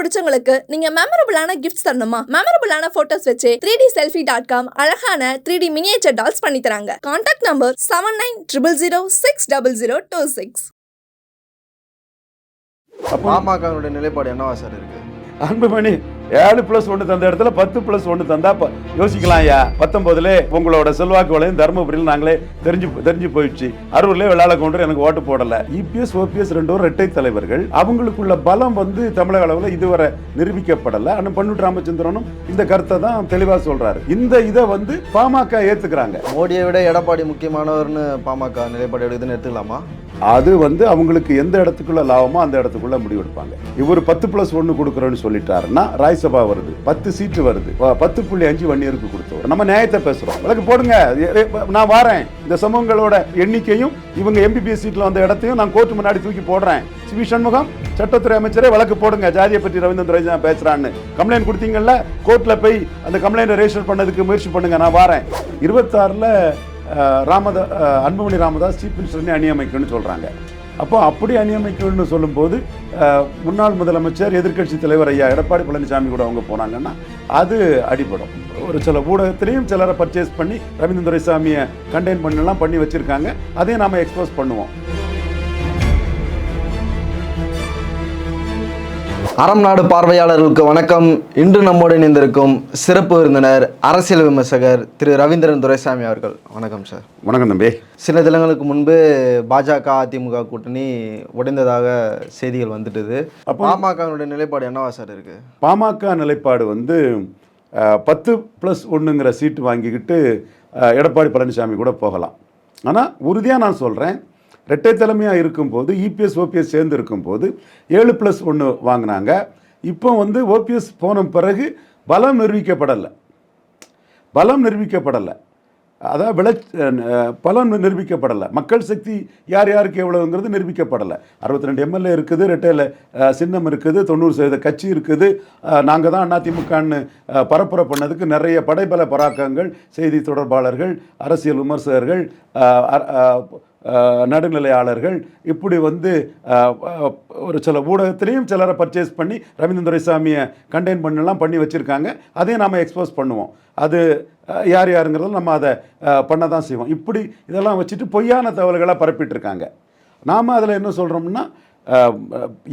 பிடிச்சவங்களுக்கு நீங்க மெமரபிளான கிஃப்ட்ஸ் தரணுமா? மெமரபிளான போட்டோஸ் வச்சு three D selfie dot com அழகான த்ரீ டி மினியேச்சர் டால்ஸ் பண்ணி தராங்க. Contact number seven nine triple zero six double zero two six பாமகனுடைய நிலைப்பாடு என்னவா சார் இருக்கு? அன்புமணி ஏழு பிளஸ் ஒன்று தந்த இடத்துல பத்து பிளஸ் ஒன்று தந்தா யோசிக்கலாம் ஐயா. பத்தொன்பதுல உங்களோட செல்வாக்கு வளையும் தருமபுரியில் நாங்களே தெரிஞ்சு தெரிஞ்சு போயிடுச்சு. அரூர்லேயே வெள்ளாள கொண்டு எனக்கு ஓட்டு போடல. இபிஎஸ் ஓபிஎஸ் ரெண்டும் இரட்டை தலைவர்கள். அவங்களுக்குள்ள பலம் வந்து தமிழக அளவில் இதுவரை நிரூபிக்கப்படல. ஆனால் பன்னூர் ராமச்சந்திரனும் இந்த கருத்தை தான் தெளிவாக சொல்றாரு. இந்த இதை வந்து பாமக ஏத்துக்கிறாங்க. மோடியை விட எடப்பாடி முக்கியமானவர்னு பாமக நிலைப்பாடு எடுக்குதுன்னு எடுத்துக்கலாமா? அது வந்து அவங்களுக்கு எந்த இடத்துக்குள்ள லாபமோ அந்த இடத்துக்குள்ள முடிவெடுப்பாங்க. இவர் பத்து பிளஸ் ஒன்று கொடுக்குறோன்னு சொல்லிட்டாருன்னா ராஜ்சபா வருது. பத்து சீட்டு வருது. பத்து புள்ளி அஞ்சு வன்னியருக்கு கொடுத்தவர். நம்ம நியாயத்தை பேசுறோம். விளக்கு போடுங்க. நான் வாரேன். இந்த சமூகங்களோட எண்ணிக்கையும் இவங்க எம்பிபிஎஸ் சீட்டில் வந்த இடத்தையும் நான் கோர்ட்டு முன்னாடி தூக்கி போடுறேன். சிவி சண்முகம் சட்டத்துறை அமைச்சரே வழக்கு போடுங்க. ஜாதியை பற்றி ரவீந்திரன் துரை பேசுறான்னு. கம்ப்ளைண்ட் கொடுத்தீங்கல்ல கோர்ட்ல போய் அந்த கம்ப்ளைண்ட் ரெஜிஸ்டர் பண்ணதுக்கு முயற்சி பண்ணுங்க. நான் வாரேன். இருபத்தாறுல ராமதா அன்புமணி ராமதாஸ் சீஃப் மினிஸ்டர்னே அணியமைக்கணும்னு சொல்கிறாங்க அப்போ அப்படி அணியமைக்கணும்னு சொல்லும்போது முன்னாள் முதலமைச்சர் எதிர்க்கட்சி தலைவர் ஐயா எடப்பாடி பழனிசாமி கூட அவங்க போனாங்கன்னா அது அடிபடும். ஒரு சில ஊடகத்திலையும் சிலரை பர்ச்சேஸ் பண்ணி ரவீந்திர துரைசாமியை கண்டெயின் பண்ணலாம் பண்ணி வச்சுருக்காங்க. அதையும் நாம் எக்ஸ்போஸ் பண்ணுவோம். அறம் நாடு பார்வையாளர்களுக்கு வணக்கம். இன்று நம்மோடு இணைந்திருக்கும் சிறப்பு விருந்தினர் அரசியல் விமர்சகர் திரு ரவீந்திரன் துரைசாமி அவர்கள். வணக்கம் சார் வணக்கம் தம்பி. சில தினங்களுக்கு முன்பு பாஜக அதிமுக கூட்டணி உடைந்ததாக செய்திகள் வந்துட்டுது. அப்போ- பாமகனுடைய நிலைப்பாடு என்னவா சார் இருக்கு? பாமக நிலைப்பாடு வந்து பத்து ப்ளஸ் ஒன்றுங்கிற சீட்டு வாங்கிக்கிட்டு எடப்பாடி பழனிசாமி கூட போகலாம். ஆனால் உறுதியாக நான் சொல்கிறேன் ரெட்டை தலைமையாக இருக்கும்போது இபிஎஸ் ஓபிஎஸ் சேர்ந்து இருக்கும்போது ஏழு ப்ளஸ் ஒன்று வாங்கினாங்க. இப்போ வந்து ஓபிஎஸ் போன பிறகு பலம் நிரூபிக்கப்படலை. பலம் நிரூபிக்கப்படலை. அதாவது விளை பலம் நிரூபிக்கப்படலை. மக்கள் சக்தி யார் யாருக்கு எவ்வளோங்கிறது நிரூபிக்கப்படலை. அறுபத்தி ரெண்டு எம்எல்ஏ இருக்குது ரெட்டையில் சின்னம் இருக்குது தொண்ணூறு சதவீத கட்சி இருக்குது. நாங்கள் தான் அதிமுகன்னு பரப்புரை பண்ணதுக்கு நிறைய படைபல பராக்கங்கள் செய்தி தொடர்பாளர்கள் அரசியல் விமர்சகர்கள் நடுநிலையாளர்கள் இப்படி வந்து ஒரு சில ஊடகத்திலையும் சிலரை பர்ச்சேஸ் பண்ணி ரவீந்திர துரைசாமியை கண்டெயின் பண்ணலாம் பண்ணி வச்சுருக்காங்க. அதையும் நாம் எக்ஸ்போஸ் பண்ணுவோம். அது யார் யாருங்கிறதும் நம்ம அதை பண்ண தான் செய்வோம். இப்படி இதெல்லாம் வச்சுட்டு பொய்யான தகவல்களாக பரப்பிட்டுருக்காங்க நாம் அதில் என்ன சொல்கிறோம்னா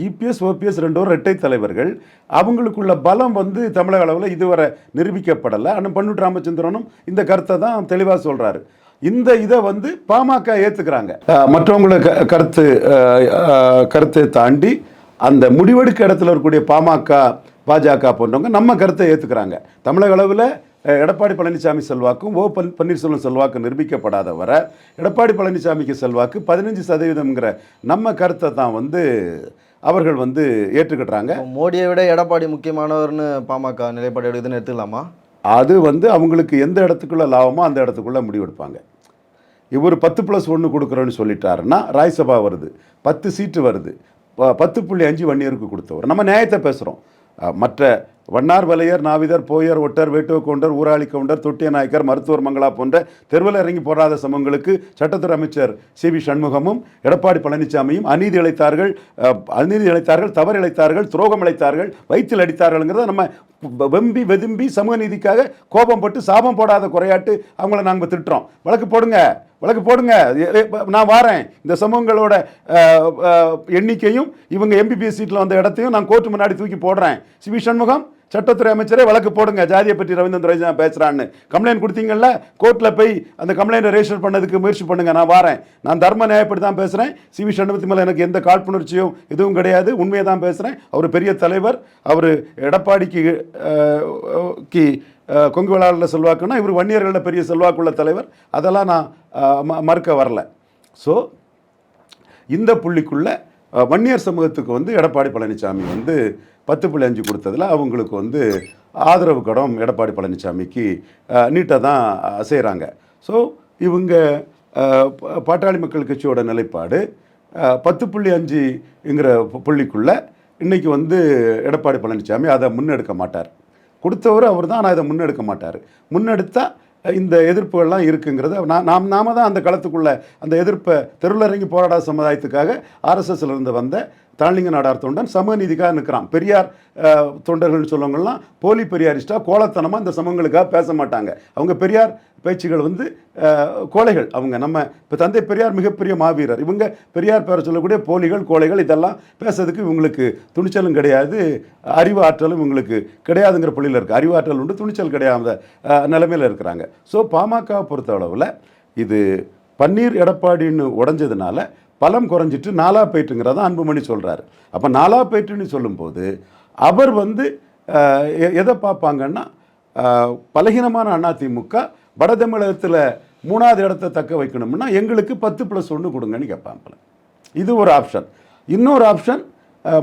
இபிஎஸ் ஓபிஎஸ் ரெண்டோரும் இரட்டை தலைவர்கள். அவங்களுக்குள்ள பலம் வந்து தமிழக அளவில் இதுவரை நிரூபிக்கப்படலை. ஆனால் பன்னூர் ராமச்சந்திரனும் இந்த கருத்தை தான் தெளிவாக சொல்கிறாரு இந்த இதை வந்து பாமக ஏற்றுக்கிறாங்க மற்றவங்களோட க கருத்து கருத்தை தாண்டி அந்த முடிவெடுக்க இடத்துல இருக்கக்கூடிய பாமக பாஜக போன்றவங்க நம்ம கருத்தை ஏற்றுக்கிறாங்க தமிழக அளவில் எடப்பாடி பழனிசாமி செல்வாக்கும் ஓ பன் பன்னீர்செல்வம் செல்வாக்கு நிரூபிக்கப்படாத வர எடப்பாடி பழனிசாமிக்கு செல்வாக்கு பதினஞ்சு சதவீதம்ங்கிற நம்ம கருத்தை தான் வந்து அவர்கள் வந்து ஏற்றுக்கிட்டாங்க. இப்போ மோடியை விட எடப்பாடி முக்கியமானவர்னு பாமக நிலைப்பாடு எடுக்குதுன்னு எடுத்துக்கலாமா? அது வந்து அவங்களுக்கு எந்த இடத்துக்குள்ள லாபமோ அந்த இடத்துக்குள்ள முடிவெடுப்பாங்க இவர் பத்து ப்ளஸ் ஒன்று கொடுக்குறோன்னு சொல்லிட்டாருன்னா ராஜ்சபா வருது. பத்து சீட்டு வருது. பத்து புள்ளி அஞ்சு வன்னியருக்கு கொடுத்தவர். நம்ம நியாயத்தை பேசுகிறோம் மற்ற வண்ணார் வலையர் நாவிதர் போயர் ஒட்டர் வேட்டுவ கவுண்டர் ஊராளி கவுண்டர் தொட்டிய நாயக்கர் மருத்துவர் மங்களா போன்ற தெருவில் இறங்கி போராத சமங்களுக்கு சட்டத்துறை அமைச்சர் சி. வி. சண்முகமும் எடப்பாடி பழனிசாமியும் அநீதி இழைத்தார்கள் அநீதி இழைத்தார்கள் தவறு இழைத்தார்கள் துரோகம் இழைத்தார்கள் வயிற்றில் அடித்தார்கள்ங்கிறத நம்ம வெம்பி வெதும்பி சமூக நீதிக்காக கோபம் பட்டு சாபம் போடாத குறையாட்டு அவங்கள நாங்கள் திட்டுறோம். வழக்கு போடுங்க வழக்கு போடுங்க. நான் வாரேன். இந்த சமூகங்களோட எண்ணிக்கையும் இவங்க எம்பிபிஎஸ் சீட்டில் வந்த இடத்தையும் நான் கோர்ட்டு முன்னாடி தூக்கி போடுறேன். சிவி சண்முகம் சட்டத்துறை அமைச்சரே வழக்கு போடுங்க. ஜாதியை பற்றி ரவீந்திரன் துரை பேசுகிறான்னு கம்ப்ளைண்ட் கொடுத்தீங்கல்ல? கோர்ட்டில் போய் அந்த கம்ப்ளைண்ட்டை ரெஜிஸ்டர் பண்ணதுக்கு முயற்சி பண்ணுங்க. நான் வாரேன். நான் தர்ம நியாயப்படி தான் பேசுகிறேன் சிவி சண்முகத்து மேலே எனக்கு எந்த காழ்ப்புணர்ச்சியும் எதுவும் கிடையாது. உண்மையை தான் பேசுகிறேன் அவர் பெரிய தலைவர். அவர் எடப்பாடிக்கு கி கொங்கு விளாடல செல்வாக்குன்னா இவர் வன்னியர்களில் பெரிய செல்வாக்குள்ள தலைவர். அதெல்லாம் நான் ம- மறுக்க வரல. ஸோ இந்த புள்ளிக்குள்ளே வன்னியர் சமூகத்துக்கு வந்து எடப்பாடி பழனிசாமி வந்து பத்து புள்ளி அஞ்சு கொடுத்ததுல அவங்களுக்கு வந்து ஆதரவு கடம் எடப்பாடி பழனிசாமிக்கு நீட்டாக தான் செய்கிறாங்க ஸோ இவங்க பாட்டாளி மக்கள் கட்சியோட நிலைப்பாடு பத்து புள்ளி அஞ்சுங்கிற புள்ளிக்குள்ளே இன்றைக்கி வந்து எடப்பாடி பழனிசாமி அதை முன்னெடுக்க மாட்டார். கொடுத்தவர் அவர் தான் ஆனால் இதை முன்னெடுக்க மாட்டார். முன்னெடுத்தால் இந்த எதிர்ப்புகள்லாம் இருக்குங்கிறது நாம் நாம தான் அந்த களத்துக்குள்ள அந்த எதிர்ப்பை தெருவில் போராட சமுதாயத்துக்காக ஆர்எஸ்எஸ்லேருந்து வந்த தாளிங்க நாடார் தொண்டன் சமநீதிக்காக நிற்கிறான். பெரியார் தொண்டர்கள்னு சொல்லவங்கள்லாம் போலி பெரியாரிஸ்டாக கோலத்தனமாக இந்த சமங்களுக்காக பேச மாட்டாங்க. அவங்க பெரியார் பேச்சுகள் வந்து கோழைகள் அவங்க நம்ம இப்போ தந்தை பெரியார் மிகப்பெரிய மாவீரர். இவங்க பெரியார் பேரை சொல்லக்கூடிய போலிகள் கோழைகள் இதெல்லாம் பேசுறதுக்கு இவங்களுக்கு துணிச்சலும் கிடையாது. அறிவு ஆற்றலும் இவங்களுக்கு கிடையாதுங்கிற புள்ளியில் இருக்குது அறிவு ஆற்றல் உண்டு துணிச்சல் கிடையாத நிலைமையில் இருக்கிறாங்க. ஸோ பாமகவை பொறுத்த அளவில் இது பன்னீர் எடப்பாடின்னு உடஞ்சதுனால பலம் குறைஞ்சிட்டு நாலா போயிட்டுங்கிறத அன்புமணி சொல்கிறாரு அப்போ நாலா போயிட்டுன்னு சொல்லும்போது அவர் வந்து எ- எதை பார்ப்பாங்கன்னா பலகீனமான அதிமுக வட தமிழகத்தில் மூணாவது இடத்த தக்க வைக்கணும்னா எங்களுக்கு பத்து ப்ளஸ் ஒன்று கொடுங்கன்னு கேட்பாங்க இது ஒரு ஆப்ஷன் இன்னொரு ஆப்ஷன்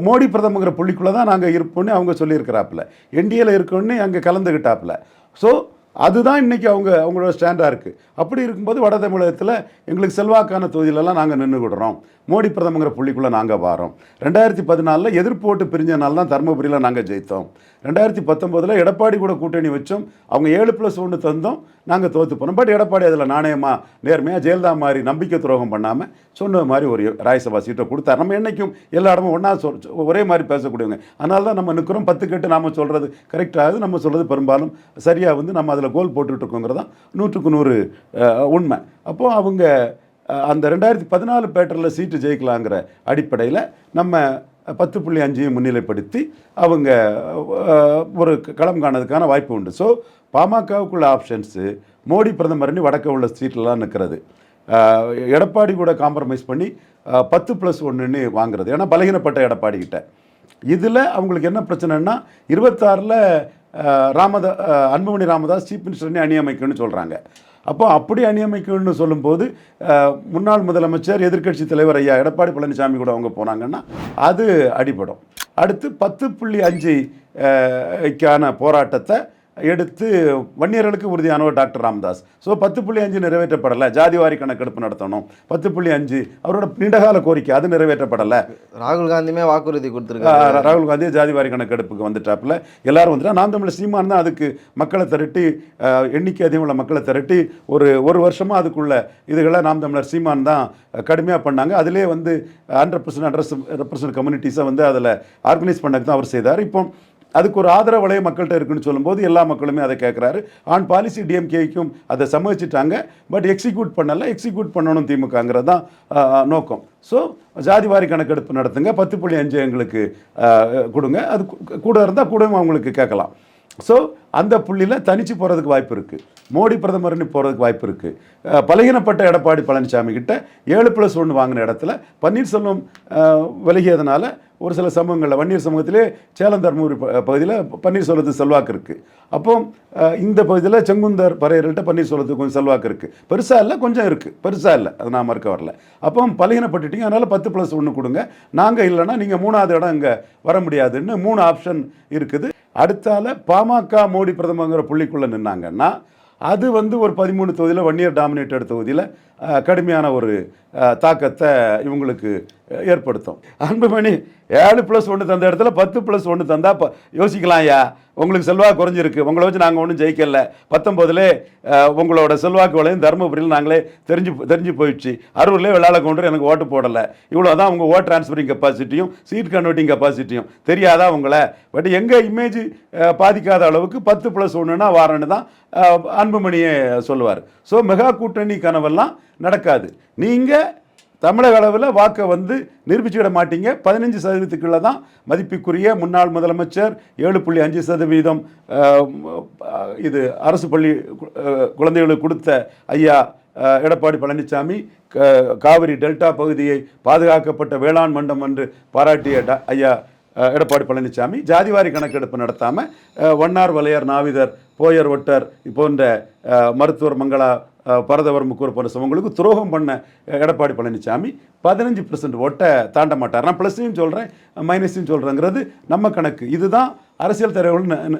மோடி பிரதமங்கிற புள்ளிக்குள்ளே தான் நாங்கள் இருப்போம்னு அவங்க சொல்லியிருக்கிறாப்புல. என்டிஏல இருக்கோன்னு அங்கே கலந்துக்கிட்டாப்புல ஸோ அதுதான் இன்னைக்கு அவங்க அவங்களோட ஸ்டாண்டாக இருக்குது அப்படி இருக்கும்போது வட தமிழகத்தில் எங்களுக்கு செல்வாக்கான தொகுதியிலலாம் நாங்கள் நின்றுக்கிடுறோம் மோடி பிரதமங்கிற புள்ளிக்குள்ளே நாங்கள் வாரோம். ரெண்டாயிரத்தி பதினாலில் எதிர்ப்பு ஓட்டு பிரிஞ்சனால தான் தருமபுரியில் நாங்கள் ஜெயித்தோம். ரெண்டாயிரத்தி பத்தொம்போதில் எடப்பாடி கூட கூட்டணி வச்சோம். அவங்க ஏழு ப்ளஸ் ஒன்று தந்தோம். நாங்கள் தோற்று போனோம். பட் எடப்பாடி அதில் நாணயமாக நேர்மையாக ஜெயலலிதா மாதிரி நம்பிக்கை துரோகம் பண்ணாமல் சொன்ன மாதிரி ஒரு ராஜ்யசபா சீட்டை கொடுத்தார். நம்ம என்றைக்கும் எல்லா இடமும் ஒன்றா சொல் ஒரே மாதிரி பேசக்கூடியவங்க. அதனால தான் நம்ம நிற்கிறோம் பத்து கட்டு நாம் சொல்கிறது கரெக்டாகுது நம்ம சொல்கிறது பெரும்பாலும் சரியாக வந்து நம்ம அதில் கோல் போட்டுட்டு இருக்கோங்கிறது தான் நூற்றுக்கு நூறு உண்மை. அப்போது அவங்க அந்த ரெண்டாயிரத்தி பதினாலு பேட்டரில் சீட்டு ஜெயிக்கலாங்கிற அடிப்படையில் நம்ம பத்து புள்ளி அஞ்சையும் முன்னிலைப்படுத்தி அவங்க ஒரு களம் காணதுக்கான வாய்ப்பு உண்டு. ஸோ பாமகவுக்குள்ள ஆப்ஷன்ஸு மோடி பிரதமர்னு வடக்க உள்ள சீட்லலாம் நிற்கிறது எடப்பாடி கூட காம்ப்ரமைஸ் பண்ணி பத்து ப்ளஸ் ஒன்றுன்னு வாங்குறது. ஏன்னா பலகீனப்பட்ட எடப்பாடி கிட்ட. இதில் அவங்களுக்கு என்ன பிரச்சனைன்னா இருபத்தாறில் ராமதா அன்புமணி ராமதாஸ் சீஃப் மினிஸ்டர்னே அணியமைக்கணும்னு சொல்கிறாங்க அப்போ அப்படி அணியமைக்கணும்னு சொல்லும்போது முன்னாள் முதலமைச்சர் எதிர்க்கட்சி தலைவர் ஐயா எடப்பாடி பழனிசாமி கூட அவங்க போனாங்கன்னா அது அடிபடும். அடுத்து பத்து புள்ளி அஞ்சுக்கான போராட்டத்தை எடுத்து வன்னியர்களுக்கு உறுதியானவர் டாக்டர் ராமதாஸ். ஸோ பத்து புள்ளி அஞ்சு நிறைவேற்றப்படலை. ஜாதிவாரி கணக்கெடுப்பு நடத்தணும். பத்து புள்ளி அஞ்சு அவரோட நீண்டகால கோரிக்கை அது நிறைவேற்றப்படலை. ராகுல் காந்தியுமே வாக்குறுதி கொடுத்துருக்காரு. ராகுல் காந்தி ஜாதிவாரி கணக்கெடுப்புக்கு வந்துட்டாப்புல. எல்லாரும் வந்துட்டா நாம் தமிழ் சீமான் தான் அதுக்கு மக்களை திரட்டி எண்ணிக்கை அதிகம் உள்ள மக்களை திரட்டி ஒரு ஒரு வருஷமாக அதுக்குள்ள இதுகளை நாம் தமிழர் சீமான் தான் கடுமையாக பண்ணாங்க. அதிலே வந்து ஹண்ட்ரட் பர்சன்ட் அட்ரஸ் ரெப்ரசன்ட் கம்யூனிட்டிஸை வந்து அதில் ஆர்கனைஸ் பண்ணக்கு தான் அவர் செய்தார். இப்போ அதுக்கு ஒரு ஆதரவு மக்கள்கிட்ட இருக்குன்னு சொல்லும்போது எல்லா மக்களுமே அதை கேட்குறாரு ஆன் பாலிசி டிஎம்கேக்கும் அதை சம்மதிச்சிட்டாங்க பட் எக்ஸிக்யூட் பண்ணலை. எக்ஸிக்யூட் பண்ணணும் திமுகங்கிறது தான் நோக்கம். ஸோ ஜாதிவாரி கணக்கெடுப்பு நடத்துங்க. பத்து புள்ளி அஞ்சு எங்களுக்கு கொடுங்க. அது கூட இருந்தால் கூடவும் அவங்களுக்கு கேட்கலாம். ஸோ அந்த புள்ளியில் தனிச்சு போகிறதுக்கு வாய்ப்பு இருக்குது மோடி பிரதமர்னு போகிறதுக்கு வாய்ப்பு இருக்குது பலகீனப்பட்ட எடப்பாடி பழனிசாமி கிட்ட ஏழு ப்ளஸ் ஒன்று வாங்கின இடத்துல பன்னீர்செல்வம் விலகியதுனால ஒரு சில சமூகங்களில் வன்னியர் சமூகத்திலே சேலம் தர்மபுரி ப- பகுதியில் பன்னீர்செல்வத்துக்கு செல்வாக்கு இருக்குது அப்போ இந்த பகுதியில் செங்குந்தர் பறையர்கள்ட்ட பன்னீர்செல்வத்துக்கு கொஞ்சம் செல்வாக்கு இருக்குது பெருசாக இல்லை கொஞ்சம் இருக்குது பெருசாக இல்லை அது நான் மறுக்க வரல. அப்போ பலகீனப்பட்டுட்டீங்க அதனால் பத்து ப்ளஸ் ஒன்று கொடுங்க. நாங்கள் இல்லைன்னா நீங்கள் மூணாவது இடம் இங்கே வர முடியாதுன்னு மூணு ஆப்ஷன் இருக்குது. அடுத்தால பாமக மோடி பிரதமங்கிற புள்ளிக்குள்ளே நின்னாங்கன்னா அது வந்து ஒரு பதிமூணு தொகுதியில் வன்னியர் டாமினேட்டட் தொகுதியில் கடுமையான ஒரு தாக்கத்தை இவங்களுக்கு ஏற்படுத்தும். அன்புமணி ஏழு ப்ளஸ் ஒன்று தந்த இடத்துல பத்து ப்ளஸ் ஒன்று தந்தால் இப்போ யோசிக்கலாம் ஐயா. உங்களுக்கு செல்வாக்கு குறைஞ்சிருக்கு. உங்களை வச்சு நாங்கள் ஒன்றும் ஜெயிக்கல. பத்தொம்போதுலே உங்களோட செல்வாக்கு வளையும் தருமபுரியில் நாங்களே தெரிஞ்சு தெரிஞ்சு போயிடுச்சு. அரூர்லேயே வெள்ளாள கொண்டு எனக்கு ஓட்டு போடலை. இவ்வளோ தான் உங்கள் ஓட் ட்ரான்ஸ்ஃபரிங் கெப்பாசிட்டியும் சீட் கன்வெர்ட்டிங் கெப்பாசிட்டியும் தெரியாதா உங்களை? பட் எங்கள் இமேஜ் பாதிக்காத அளவுக்கு பத்து ப்ளஸ் ஒன்றுனா வாரன்னு தான் அன்புமணியே சொல்லுவார். ஸோ மெகா கூட்டணி கனவெல்லாம் நடக்காது. நீங்கள் தமிழக அளவில் வாக்கை வந்து நிரூபிச்சுவிட மாட்டீங்க பதினஞ்சு சதவீதத்துக்குள்ள தான் மதிப்புக்குரிய முன்னாள் முதலமைச்சர் ஏழு புள்ளி அஞ்சு சதவீதம் இது அரசு பள்ளி குழந்தைகளுக்கு கொடுத்த ஐயா எடப்பாடி பழனிசாமி க- காவிரி டெல்டா பகுதியை பாதுகாக்கப்பட்ட வேளாண் மண்டம் என்று பாராட்டிய ஐயா எடப்பாடி பழனிசாமி ஜாதிவாரி கணக்கெடுப்பு நடத்தாமல் வண்ணார் வலையர் நாவிதர் போயர் ஒட்டர் போன்ற மருத்துவர் மங்களா பரதவர் முக்கூர் போன்ற சமங்களுக்கு துரோகம் பண்ண எடப்பாடி பழனிசாமி பதினஞ்சு பர்சன்ட் ஓட்டை தாண்ட மாட்டார். நான் ப்ளஸ்ஸையும் சொல்கிறேன் மைனஸையும் சொல்கிறேங்கிறது நம்ம கணக்கு. இதுதான் அரசியல் தலைவர்கள்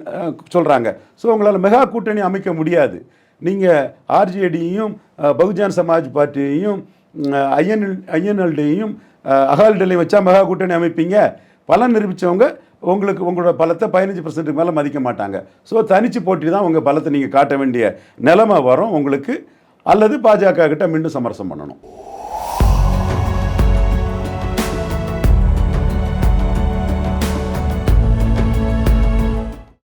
சொல்கிறாங்க ஸோ உங்களால் மெகா கூட்டணி அமைக்க முடியாது. நீங்கள் ஆர்ஜேடியையும் பகுஜன் சமாஜ் பார்ட்டியையும் ஐஎன்எல் ஐஎன்எல்டியையும் அகாலிடலையும் வச்சா மெகா கூட்டணி அமைப்பீங்க. பலன் நிரூபித்தவங்க உங்களுக்கு உங்களோட பலத்தை பதினஞ்சு பர்சன்ட்டுக்கு மேலே மதிக்க மாட்டாங்க. ஸோ தனிச்சு போட்டி தான் உங்கள் பலத்தை நீங்கள் காட்ட வேண்டிய நிலைமை வரும். உங்களுக்கு அல்லது பாஜக கிட்ட மீண்டும் சமரசம் பண்ணணும்.